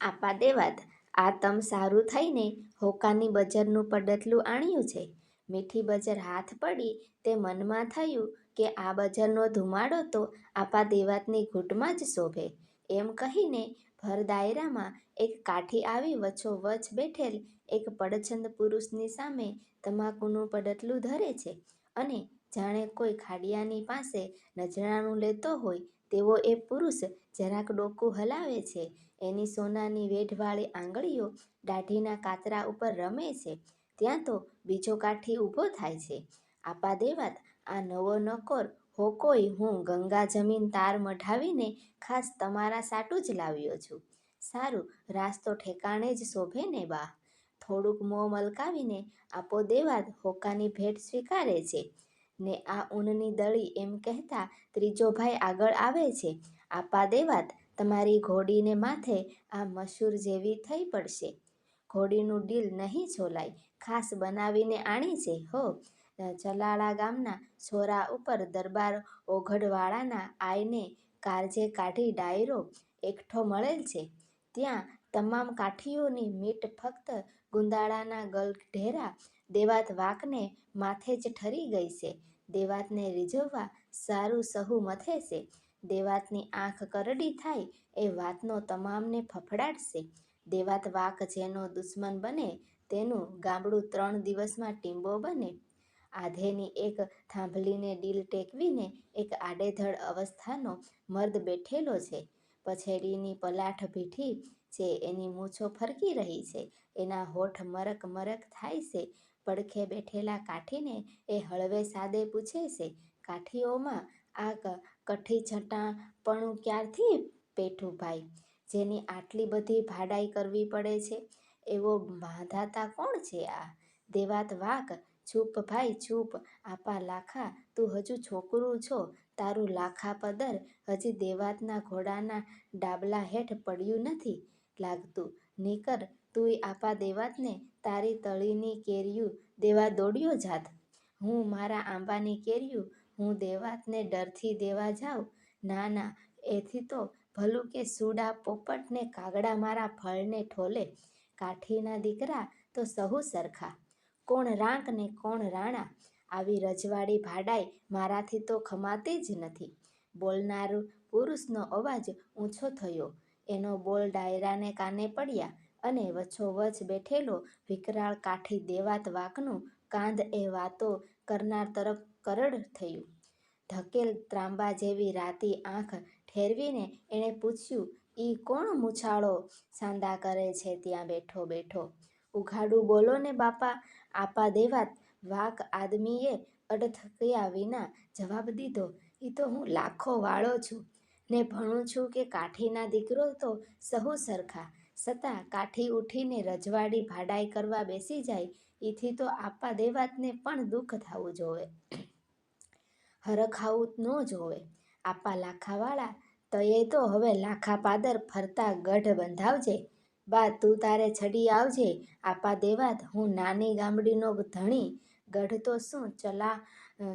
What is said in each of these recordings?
આપા દેવાત. આ તમ સારું થઈને હોકાની બજારનું પડતલું આણ્યું છે. મીઠી બજાર હાથ પડી તે મનમાં થયું કે આ બજારનો ધુમાડો તો આપા દેવાતની ઘૂંટમાં જ શોભે. એમ કહીને ભર દાયરામાં એક કાઠી આવી વચ્ચોવચ બેઠેલ એક પડછંદ પુરુષની સામે તમાકુનું પડતલું ધરે છે. અને જાણે કોઈ ખાડિયાની પાસે નજરાણું લેતો હોય તેવો એ પુરુષ જરાક ડોકું હલાવે છે. એની સોનાની વેઢવાળી આંગળીઓ દાઢીના કાતરા ઉપર રમે છે. ત્યાં તો બીજો કાઠી ઊભો થાય છે. આપા દેવાત, આ નવો નકોર હોકોય હું ગંગા જમીન તાર મઢાવીને ખાસ તમારા સાટું જ લાવ્યો છું. સારું રાસ તો ઠેકાણે જ શોભે ને બા. થોડુંક મોં મલકાવીને આપો દેવાત, હોકાની ભેટ સ્વીકારે છે. ને આ ઊનની દળી એમ કહેતા ત્રીજો ભાઈ આગળ આવે છે. આપા દેવાત, તમારી ઘોડીને માથે આ મસૂર જેવી થઈ પડશે. ઘોડીનું ડીલ નહીં છોલાય, ખાસ બનાવીને આણી છે, હો. ચલાળા ગામના છોરા ઉપર દરબાર ઓઘડવાળાના આયને કારજે કાઢી ડાયરો એકઠો મળેલ છે. ત્યાં તમામ કાઠીઓની મીટ ફક્ત ગુંદાળાના ગલઢેરા દેવાત વાકને માથે જ ઠરી ગઈ છે. દેવાતને રીઝવવા સારું સહુ મથે છે. દેવાતની આંખ કરડી થાય એ વાતનો તમામને ફફડાટશે. દેવાત વાક જેનો દુશ્મન બને તેનું ગામડું ત્રણ દિવસમાં ટીંબો બને. આધેની એક થાંભલીને ડીલ ટેકવીને એક આડેધડ અવસ્થાનો મર્દ બેઠેલો છે. પછેડીની પલાઠ ભીઠી છે એની મૂછો ફરકી રહી છે. એના હોઠ મરક મરક થાય છે. પડખે બેઠેલા કાઠીને એ હળવે સાદે પૂછે છે, કાઠીઓમાં આ કઠી છટાપણું ક્યારથી પેઠું ભાઈ? જેની આટલી બધી ભાડાઈ કરવી પડે છે. એવો બાંધાતા કોણ છે આ? દેવાત વાક ચૂપ ભાઈ ચૂપ આપા લાખા, તું હજુ છોકરું છો. તારું લાખા પદર હજી દેવાતના ઘોડાના ડાબલા હેઠ પડ્યું નથી. લાગતું. નીકર, તુંય આપા દેવાતને તારી તળીની કેરિયું દેવા દોડ્યો જાત. હું મારા આંબાની કેરિયું હું દેવાતને ડરથી દેવા જાઉં. ના ના, એથી તો ભલું કે સુડા પોપટ ને કાગડા મારા ફળને ઠોલે. કાઠીના દીકરા તો સહુ સરખા. કોણ રાંક ને કોણ રાણા? આવી રજવાડી ભાડાઈ મારાથી તો ખમાતી જ નથી. બોલનારું પુરુષનો અવાજ ઊંચો થયો. એનો બોલ ડાયરાને કાને પડ્યા અને વચ્છોવચ બેઠેલો વિકરાળ કાઠી દેવાત વાકનું કાંધ એ વાતો કરનાર તરફ કરડ થયું. ધકેલ ત્રાંબા જેવી રાતી આંખ ઠેરવીને એણે પૂછ્યું, ઈ કોણ મૂછાળો સાંદા કરે છે ત્યાં બેઠો બેઠો? ઉઘાડું બોલો ને બાપા, આપા દેવાત. વાક આદમીએ અડથક્યા વિના જવાબ દીધો, ઈ તો હું લાખો વાળો છું. ને ભણું છું કે કાઠીના દીકરો તો સહુ સરખા. છતાં કાઠી ઉઠીને રજવાડી ભાડાઈ કરવા બેસી જાય, એથી તો આપા દેવાતને પણ દુઃખ થવું જોવે. હરખાવું ન જોવે. આપા લાખાવાળા તયે તો હવે લાખા પાદર ફરતા ગઢ બંધાવજે. બા, તું તારે છડી આવજે. આપા દેવાત હું નાની ગામડીનો ધણી. ગઢ તો શું ચલા,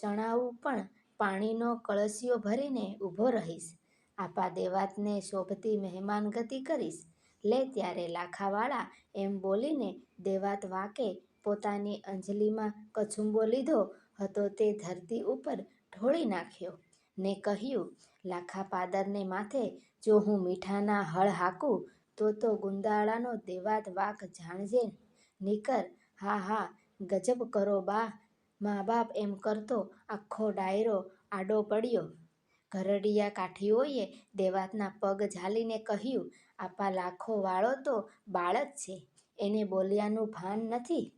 ચણાવું પણ પાણીનો કળશિયો ભરીને ઊભો રહીશ. આપા દેવાતને શોભતી મહેમાનગતિ કરીશ. લે ત્યારે લાખાવાળા એમ બોલીને દેવાત વાકે પોતાની અંજલીમાં કચુંબો લીધો. હતો તે ધરતી ઉપર ઢોળી નાખ્યો. ને કહ્યું, લાખા પાદરને માથે જો હું મીઠાના હળ હાકું, તો તો ગુંદાળાનો દેવાત વાક જાણજે. નીકર, હા હા, ગજબ કરો બા. મા બાપ એમ કરતો આખો ડાયરો આડો પડ્યો. ઘરડિયા કાઠીઓએ દેવાતના પગ ઝાલીને કહ્યું, આપા લાખો વાળો તો બાળક છે, એને બોલ્યાનું ભાન નથી.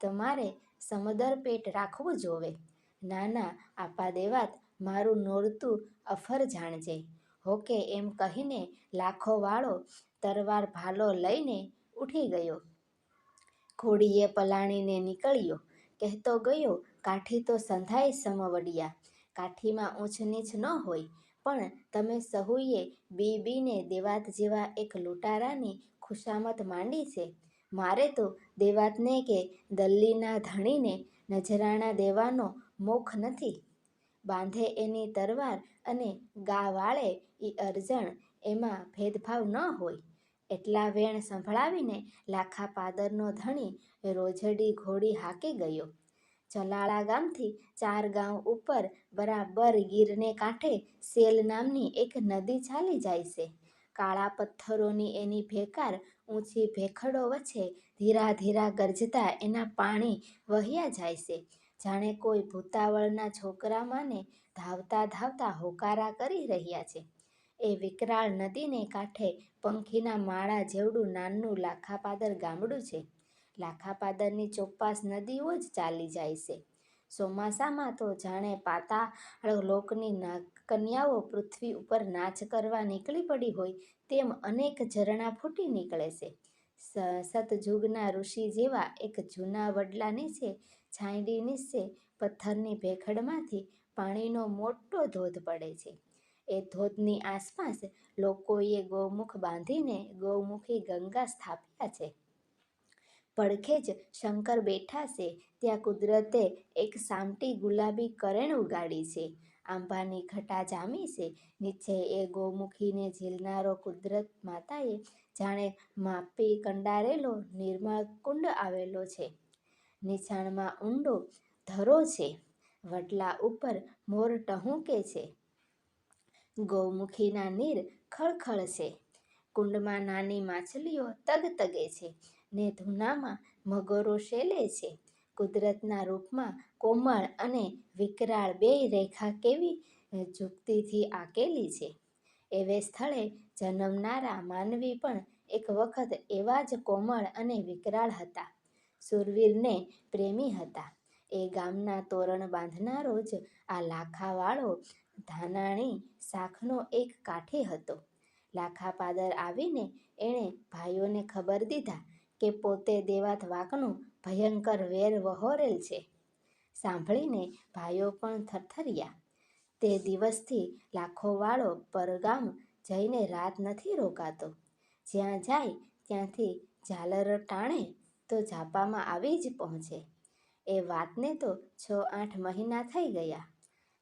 તમારે સમદર પેટ રાખવું જોવે. ના ના આપા દેવાત, મારું નોરતું અફર જાણજે. હોકે એમ કહીને લાખો વાળો તરવાર ભાલો લઈને ઉઠી ગયો. ઘોડીએ પલાણીને નીકળ્યો. કહેતો ગયો, કાઠી તો સંધાય સમવડિયા. કાઠીમાં ઊંચ નીચ ન હોય. પણ તમે સહુએ બીબીને દેવાત જેવા એક લૂંટારાની ખુશામત માંડી છે. મારે તો દેવાતને કે દલ્લીના ધણીને નજરાણા દેવાનો મોખ નથી. બાંધે એની તરવાર અને ગા વાળે એ અરજણ એમાં ભેદભાવ ન હોય. એટલા વેણ સંભળાવીને લાખા પાદરનો ધણી રોજડી ઘોડી હાકી ગયો. ચલાળા ગામથી ચાર ગાંવ ઉપર બરાબર ગીરને કાંઠે સેલ નામની એક નદી ચાલી જાય છે. કાળા પથ્થરોની એની ભેકાર ઊંચી ભેખડો વચ્ચે ધીરા ધીરા ગરજતા એના પાણી વહ્યા જાય છે. જાણે કોઈ ભૂતાવળના છોકરામાંને ધાવતા ધાવતા હોકારા કરી રહ્યા છે. એ વિકરાળ નદીને કાંઠે પંખીના માળા જેવડું નાનું લાખાપાદર ગામડું છે. લાખાપાદરની ચોપાસ નદીઓ જ ચાલી જાય છે. ચોમાસામાં તો જાણે પાતાળ લોકની કન્યાઓ પૃથ્વી ઉપર નાચ કરવા નીકળી પડી હોય તેમ અનેક ઝરણા ફૂટી નીકળે છે. સતજુગના ઋષિ જેવા એક જૂના વડલા નીચે છાંયડી નીચે પથ્થરની ભેખડમાંથી પાણીનો મોટો ધોધ પડે છે. એ ધોધની આસપાસ લોકોએ ગૌમુખ બાંધીને ગૌમુખી ગંગા સ્થાપ્યા છે. પડખે જ શંકર બેઠા છે. ત્યાં કુદરતે એક સામટી ગુલાબી કરેણ ઉગાડી છે. આંબાની ઘટા જામી છે. નીચે એ ગૌમુખીને ઝીલનારો કુદરત માતાએ જાણે માપી કંડારેલો નિર્મળ કુંડ આવેલો છે. નીચાણમાં ઊંડો ધરો છે. વડલા ઉપર મોર ટહુકે છે. ગૌમુખીના નીર ખળખળ છે. કુંડમાં નાની માછલીઓ તગતગે છે. ને ધૂનામાં મગરો શેલે છે. કુદરતના રૂપમાં કોમળ અને વિકરાળ બે રેખા કેવી જુક્તિથી આકેલી છે. એવે સ્થળે જન્મનારા માનવી પણ એક વખત એવા જ કોમળ અને વિકરાળ હતા. સુરવીરને પ્રેમી હતા. એ ગામના તોરણ બાંધનારો જ આ લાખાવાળો ધાનાણી શાખનો એક કાઠી હતો. લાખાપાદર આવીને એણે ભાઈઓને ખબર દીધા કે પોતે દેવાત વાકનું ભયંકર વેર વહોરેલ છે. સાંભળીને ભાઈઓ પણ થરથર્યા. તે દિવસથી લાખોવાળો પરગામ જઈને રાત નથી રોકાતો. જ્યાં જાય ત્યાંથી ઝાલર ટાણે તો ઝાપામાં આવી જ પહોંચે. એ વાતને તો છ આઠ મહિના થઈ ગયા.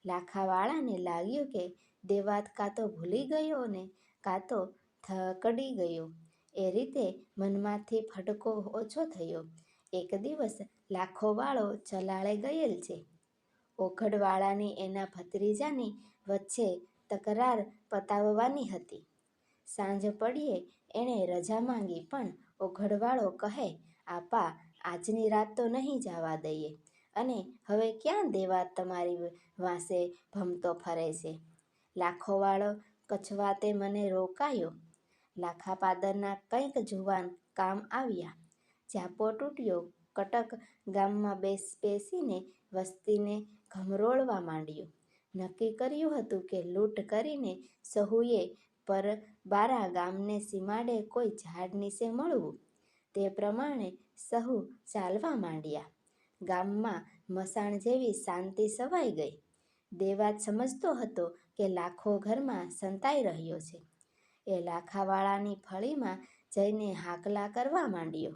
લાખાવાળાને લાગ્યું કે દેવાત કાં તો ભૂલી ગયો ને કાં તો થકડી ગયો. એ રીતે મનમાંથી ફટકો ઓછો થયો. એક દિવસ લાખોવાળો ચલાળે ગયેલ છે. ઓખડવાળાની એના ભત્રીજાની વચ્ચે તકરાર પતાવવાની હતી. સાંજ પડીએ એણે રજા માંગી, પણ ઓઘડવાળો કહે, આપા, આજની રાત તો નહીં જવા દઈએ. અને હવે ક્યાં દેવા તમારી વાંસે ભમતો ફરે છે? લાખોવાળો કછવાતે મને રોકાયો. લાખા પાદરના કંઈક જુવાન કામ આવ્યા. ઝાપો તૂટ્યો કટક ગામમાં બેસ બેસીને વસ્તીને ઘમરોળવા માંડ્યું. નક્કી કર્યું હતું કે લૂંટ કરીને સહુએ પર બારા ગામને સીમાડે કોઈ ઝાડ નીચે મળવું. તે પ્રમાણે સહુ ચાલવા માંડ્યા. ગામમાં મસાણ જેવી શાંતિ સવાઈ ગઈ. દેવાત સમજતો હતો કે લાખો ઘરમાં સંતાઈ રહ્યો છે. એ લાખાવાળાની ફળીમાં જઈને હાકલા કરવા માંડ્યો.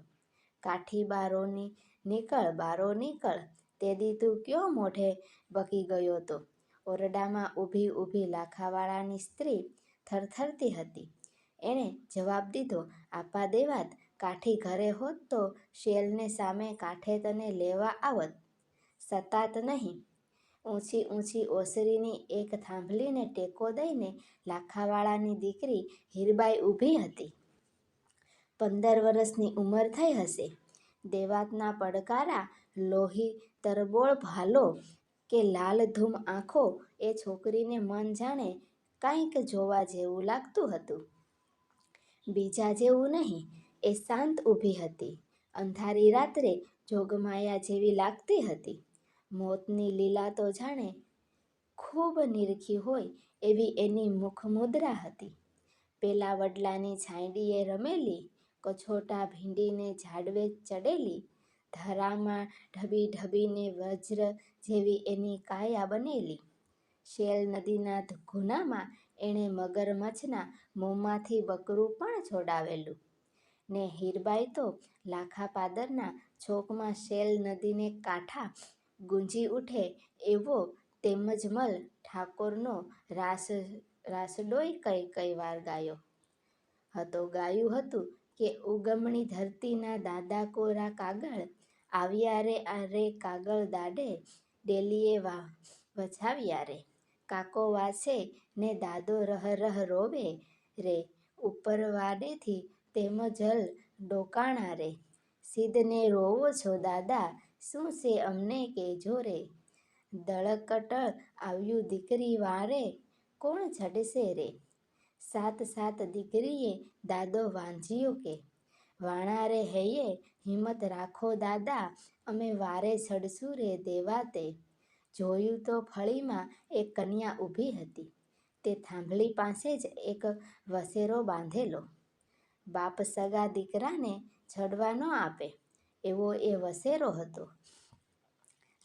કાઠી બારોની નીકળ, બારો નીકળ, તે દી તું કયો મોઢે બકી ગયો તો? ઓરડામાં ઊભી ઊભી લાખાવાળાની સ્ત્રી થરથરતી હતી. એણે જવાબ દીધો, આપા દેવાત, કાઠી ઘરે હોત તો શેલને સામે કાંઠે તને લેવા આવત. સતાત નહીં ઊંચી ઊંચી ઓસરીની એક થાંભલીને ટેકો દઈને લાખાવાળાની દીકરી હીરબાઈ ઊભી હતી. પંદર વર્ષની ઉંમર થઈ હશે. દેવાતના પડકારા લોહી, તરબોળ, ભાલો કે લાલધૂમ આંખો એ છોકરીને મન જાણે કાંઈક જોવા જેવું લાગતું હતું. બીજા જેવું નહીં, એ શાંત ઊભી હતી. અંધારી રાત્રે જોગમાયા જેવી લાગતી હતી. મોતની લીલા તો જાણે ખૂબ નિરખી હોય એવી એની મુખમુદ્રા હતી. પેલા વડલાની છાંયડીએ રમેલી, કછોટા ભીંડીને ઝાડવે ચડેલી, ધરામાં ઢબી ઢબીને વજ્ર જેવી એની કાયા બનેલી. શેલ નદીના ગુનામાં એણે મગરમચ્છના મોંમાંથી બકરું પણ છોડાવેલું. ને હીરબાઈ તો લાખા પાદરના છોકમાં શેલ નદીને કાંઠા ગુંજી ઉઠે એવો તેમજ મલ ઠાકોરનો રાસ, રાસડોય કઈ કઈ વાર ગાયો. હતો ગાયું હતું કે ઉગમણી ધરતીના દાદા કોરા કાગળ, આવ્યા રે રે કાગળ દાડે, ડેલીએ વા વછાવ્યા રે. કાકો વાસે ને દાદો રહ રહ રોવે રે, ઉપર વાડેથી તેમ જલ ડોકાણા રે. સિદ્ધને રોવો છો દાદા શું છે અમને કે રે? દળકટળ આવ્યું દીકરી વારે, કોણ ચડશે રે? સાત સાત દીકરીએ દાદો વાંઝ્યો કે, વાણા રે હૈયે, હિંમત રાખો દાદા, અમે વારે ચડશું રે દેવાતે જોયું તો ફળીમાં એક કન્યા ઊભી હતી. તે થાંભલી પાસે જ એક વસેરો બાંધેલો. બાપ સગા દીકરાને ચડવા ન આપે. એવો એ વસેરો હતો.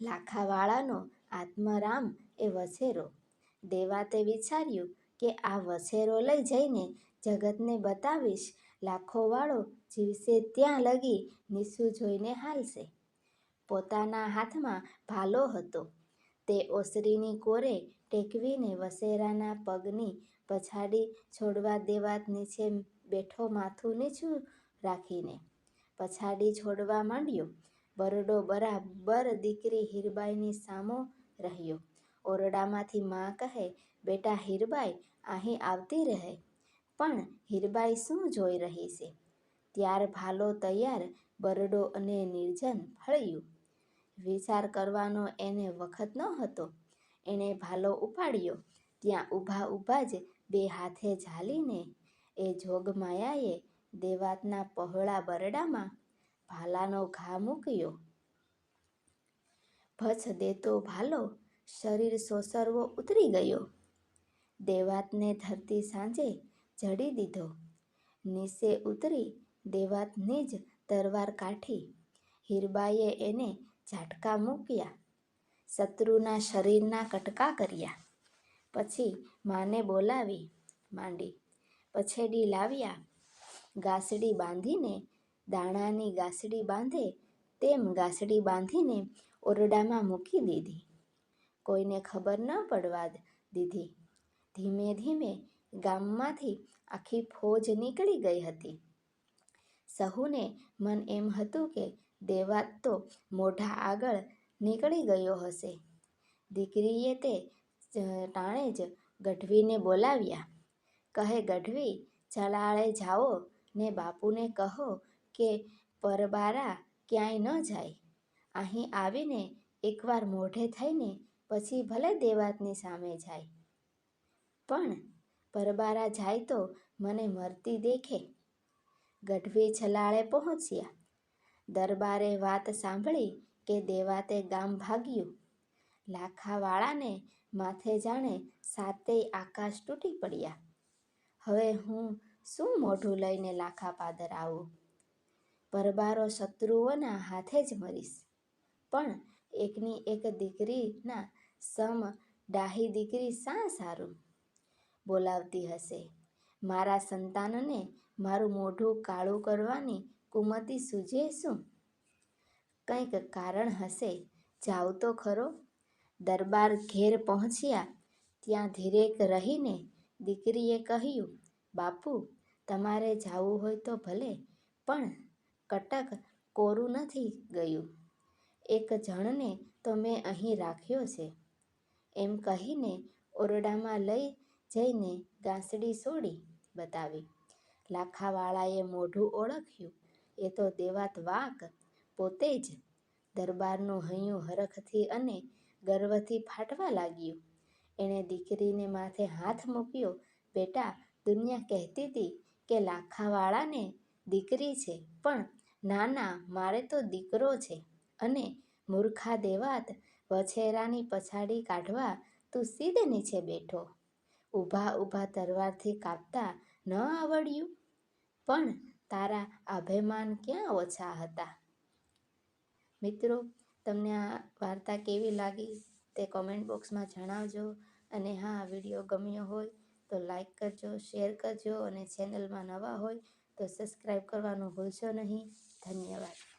લાખાવાળાનો આત્મારામ એ વસેરો. દેવાતે વિચાર્યું કે આ વસેરો લઈ જઈને જગતને બતાવીશ, લાખોવાળો જીવશે ત્યાં લગી નીસું જોઈને હાલશે. પોતાના હાથમાં ભાલો હતો. તે ઓસરીની કોરે ટેકવીને વસેરાના પગની પછાડી છોડવા દેવાત નીચે બેઠો માથું નીચું રાખીને પછાડી છોડવા માંડ્યો. બરડો બરાબર દીકરી હીરબાઈની સામો રહ્યો. ઓરડામાંથી માં કહે, બેટા હીરબાઈ, અહીં આવતી રહે. પણ હીરબાઈ શું જોઈ રહી છે? ત્યાર ભાલો તૈયાર બરડો અને નિર્જન ફળ્યું. વિચાર કરવાનો એને વખત ન હતો એણે ભાલો ઉપાડ્યો. ત્યાં ઊભા ઊભા જ બે હાથે ઝાલીને, એ જોગમાયાએ દેવાતના પહોળા બરડામાં ભાલાનો ઘા મૂક્યો. ભચ દેતો ભાલો શરીર સોસરવો ઉતરી ગયો. દેવાતને ધરતી સાંજે જડી દીધો. નીચે ઉતરી દેવાતની જ તરવાર કાઢી હીરબાઈએ એને ઝાટકા મૂક્યા. શત્રુના શરીરના કટકા કર્યા. પછી માને બોલાવી માંડી, પછેડી લાવ્યા. ગાસડી બાંધીને, દાણાની ગાસડી બાંધે તેમ ગાસડી બાંધીને ઓરડામાં મૂકી દીધી. કોઈને ખબર ન પડવા દીધી. ધીમે ધીમે ગામમાંથી આખી ફોજ નીકળી ગઈ હતી. સહુને મન એમ હતું કે દેવાત તો મોઢા આગળ નીકળી ગયો હશે. દીકરીએ તે ટાણે જ ગઢવીને બોલાવ્યા. કહે ગઢવી, ચલાળે જાઓ. ને બાપુને કહો કે, પરબારા ક્યાંય ન જાય. અહીં આવીને એકવાર મોઢે થઈને પછી ભલે દેવાતની સામે જાય. પણ પરબારા જાય તો મને મરતી દેખે. ગઢવી છલાળે પહોંચ્યા. દરબારે વાત સાંભળી કે દેવાતે ગામ ભાગ્યું. લાખાવાળાને માથે જાણે સાતેય આકાશ તૂટી પડ્યા. હવે હું શું મોઢું લઈને લાખા પાદર આવું? પરબારો શત્રુઓના હાથે જ મરીશ. પણ એકની એક દીકરીના સમ ડાહી દીકરી શા સારું? બોલાવતી હશે. મારા સંતાનને મારું મોઢું કાળું કરવાની કુમતી સૂજે શું? કંઈક કારણ હશે. જાવ તો ખરો. દરબાર ઘેર પહોંચ્યા, ત્યાં ધીરેક રહીને દીકરીએ કહ્યું બાપુ, તમારે જાવું હોય તો ભલે, પણ કટક કોરું નથી ગયું. એક જણને તો મેં અહીં રાખ્યો છે. એમ કહીને ઓરડામાં લઈ જઈને ગાંસડી સોડી બતાવી. લાખાવાળાએ મોઢું ઓળખ્યું. એ તો દેવાત વાક, પોતે જ દરબારનું હૈયું હરખથી અને ગર્વથી ફાટવા લાગ્યું. એણે દીકરીને માથે હાથ મૂક્યો, બેટા દુનિયા કહેતી હતી કે લાખાવાળાને દીકરી છે, પણ ના ના મારે તો દીકરો છે. અને મૂર્ખા દેવાત વછેરાની પછાડી કાઢવા તું સીધે નીચે બેઠો. ઊભા ઊભા તરવારથી કાપતા ન આવડ્યું? પણ તારા અભિમાન ક્યાં ઓછા હતા? મિત્રો, તમને આ વાર્તા કેવી લાગી તે કોમેન્ટ બોક્સમાં જણાવજો. અને હા વીડિયો ગમ્યો હોય તો લાઈક કરજો શેર કરજો અને ચેનલમાં નવા હોય તો સબસ્ક્રાઈબ કરવાનું ભૂલશો નહીં. ધન્યવાદ.